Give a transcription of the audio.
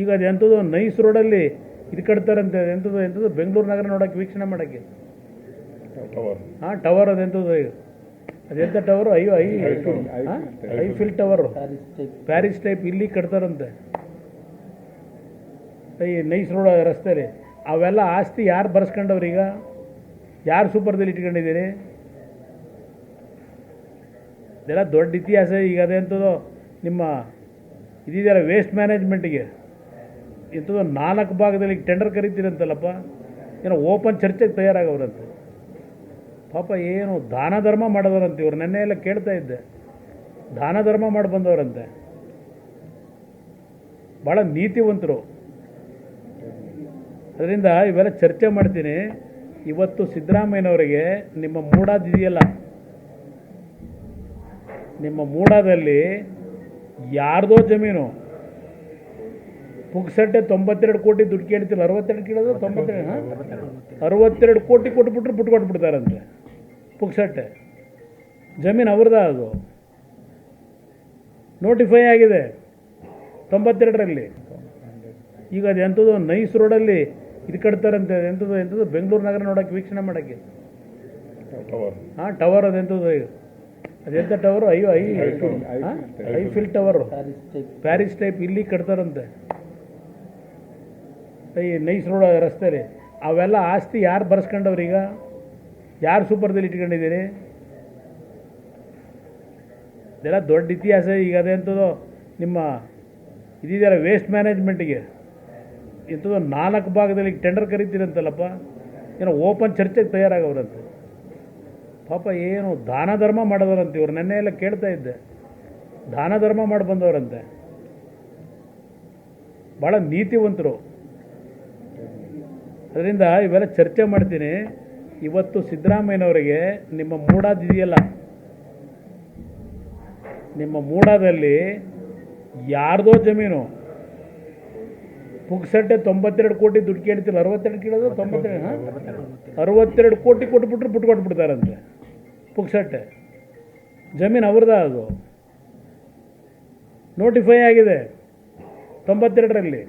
ಈಗ ಅದು ಎಂಥದ್ದು ನೈಸ್ ರೋಡಲ್ಲಿ ಇದು ಕಟ್ತಾರಂತೆ ಎಂಥದ್ದು ಎಂಥದ್ದು ಬೆಂಗಳೂರು ನಗರ ನೋಡೋಕ್ಕೆ ವೀಕ್ಷಣೆ ಮಾಡೋಕ್ಕೆ. ಟವರ್ ಹಾಂ ಟವರ್ ಅದು ಎಂಥದ್ದು ಈಗ ಅದೆಂಥ ಟವರ್ ಅಯ್ಯೋ ಐ ಹಾಂ? Eiffel tower Paris type. ಇಲ್ಲಿ ಕಟ್ತಾರಂತೆ. ಈ ನೈಸ್ ರೋಡ್ ರಸ್ತೆಲಿ. ಅವೆಲ್ಲ ಆಸ್ತಿ ಯಾರು ಬರ್ಸ್ಕೊಂಡವ್ರು ಈಗ? ಯಾರು ಸೂಪರ್ದಲ್ಲಿ ಇಟ್ಕೊಂಡಿದ್ದೀರಿ? ಇದೆಲ್ಲ ದೊಡ್ಡ ಇತಿಹಾಸ ಈಗ ಅದೆಂಥದ್ದು ನಿಮ್ಮ ಇದೆಯಲ್ಲ ವೇಸ್ಟ್ ಮ್ಯಾನೇಜ್ಮೆಂಟಿಗೆ ಇಂಥದ್ದು ನಾಲ್ಕು ಭಾಗದಲ್ಲಿ ಟೆಂಡರ್ ಕರಿತೀರಂತಲ್ಲಪ್ಪ? ಏನೋ ಓಪನ್ ಚರ್ಚೆಗೆ ತಯಾರಾಗವ್ರಂತೆ. ಪಾಪ ಏನು ದಾನ ಧರ್ಮ ಮಾಡಿದವರಂತೆ ಇವ್ರು. ನೆನ್ನೆ ಎಲ್ಲ ಕೇಳ್ತಾ ಇದ್ದೆ. ದಾನ ಧರ್ಮ ಮಾಡಿ ಬಂದವರಂತೆ. ಭಾಳ ನೀತಿವಂತರು. ಅದರಿಂದ ಇವೆಲ್ಲ ಚರ್ಚೆ ಮಾಡ್ತೀನಿ. ಇವತ್ತು ಸಿದ್ದರಾಮಯ್ಯನವರಿಗೆ ನಿಮ್ಮ ಮೂಡಾದಿದೆಯಲ್ಲ? ನಿಮ್ಮ ಮೂಡಾದಲ್ಲಿ ಯಾರ್ದೋ ಜಮೀನು. ಪುಕ್ಸಟ್ಟೆ ತೊಂಬತ್ತೆರಡು ಕೋಟಿ ದುಡ್ಡು ಕೇಳ್ತಿಲ್ಲ ಅರವತ್ತೆರಡು ಕೇಳೋದು ತೊಂಬತ್ತೆರಡು ಹಾಂ? ಅರವತ್ತೆರಡು ಕೋಟಿ ಕೊಟ್ಬಿಟ್ರೆ ಬಿಟ್ಟು ಕೊಟ್ಬಿಡ್ತಾರಂತೆ ಪುಕ್ಸಟ್ಟೆ ಜಮೀನು ಅವ್ರದ ಅದು. ನೋಟಿಫೈ ಆಗಿದೆ. ತೊಂಬತ್ತೆರಡರಲ್ಲಿ. ಈಗ ಅದು ಎಂಥದ್ದು ನೈಸ್ ರೋಡಲ್ಲಿ ಇದು ಕಟ್ತಾರಂತೆ. ಎಂಥದ್ದು ಎಂಥದ್ದು ಬೆಂಗಳೂರು ನಗರ ನೋಡೋಕ್ಕೆ ವೀಕ್ಷಣೆ ಮಾಡೋಕ್ಕೆ. ಟವರ್ ಹಾಂ ಟವರ್ ಅದು ಎಂಥದ್ದು ಈಗ ಅದೆಂಥ ಟವರು? ಅಯ್ಯೋ ಐ Eiffel tower. Paris type ಇಲ್ಲಿ ಕಟ್ತಾರಂತೆ. ಈ ನೈಸ್ ರೋಡ್ ರಸ್ತೆಯಲ್ಲಿ ಅವೆಲ್ಲ ಆಸ್ತಿ ಯಾರು ಬರ್ಸ್ಕೊಂಡವ್ರು ಈಗ? ಯಾರು ಸೂಪರ್ದಲ್ಲಿ ಇಟ್ಕೊಂಡಿದ್ದೀರಿ? ಇದೆಲ್ಲ ದೊಡ್ಡ ಇತಿಹಾಸ, ಈಗ ಅದೇಂಥದ್ದು ನಿಮ್ಮ ಇದೆಯಲ್ಲ ವೇಸ್ಟ್ ಮ್ಯಾನೇಜ್ಮೆಂಟಿಗೆ ಇಂಥದ್ದು ನಾಲ್ಕು ಭಾಗದಲ್ಲಿ ಟೆಂಡರ್ ಕರಿತೀರಂತಲ್ಲಪ್ಪ. ಏನೋ ಓಪನ್ ಚರ್ಚೆಗೆ ತಯಾರಾಗವ್ರಂತೆ. ಪಾಪ ಏನು ದಾನ ಧರ್ಮ ಮಾಡೋದವ್ರಂತೆ ಇವ್ರು. ನೆನ್ನೆ ಎಲ್ಲ ಕೇಳ್ತಾ ಇದ್ದೆ. ದಾನ ಧರ್ಮ ಮಾಡಿ ಬಂದವರಂತೆ. ಭಾಳ ನೀತಿವಂತರು. ಅದರಿಂದ ಇವೆಲ್ಲ ಚರ್ಚೆ ಮಾಡ್ತೀನಿ. ಇವತ್ತು ಸಿದ್ದರಾಮಯ್ಯನವರಿಗೆ ನಿಮ್ಮ ಮೂಡಾದಿದೆಯಲ್ಲ? ನಿಮ್ಮ ಮೂಡಾದಲ್ಲಿ ಯಾರ್ದೋ ಜಮೀನು. ಪುಕ್ಸಟ್ಟೆ ತೊಂಬತ್ತೆರಡು ಕೋಟಿ ದುಡ್ಡು ಕೇಳ್ತಿಲ್ಲ. ಅರವತ್ತೆರಡು ಕೇಳೋದು ತೊಂಬತ್ತೆರಡು ಅರವತ್ತೆರಡು ಕೋಟಿ ಕೊಟ್ಬಿಟ್ರೆ ಬಿಟ್ಟು ಕೊಟ್ಬಿಡ್ತಾರಂತೆ ಪುಕ್ಸಟ್ಟೆ ಜಮೀನು ಅವ್ರದ ಅದು. ನೋಟಿಫೈ ಆಗಿದೆ. ತೊಂಬತ್ತೆರಡರಲ್ಲಿ.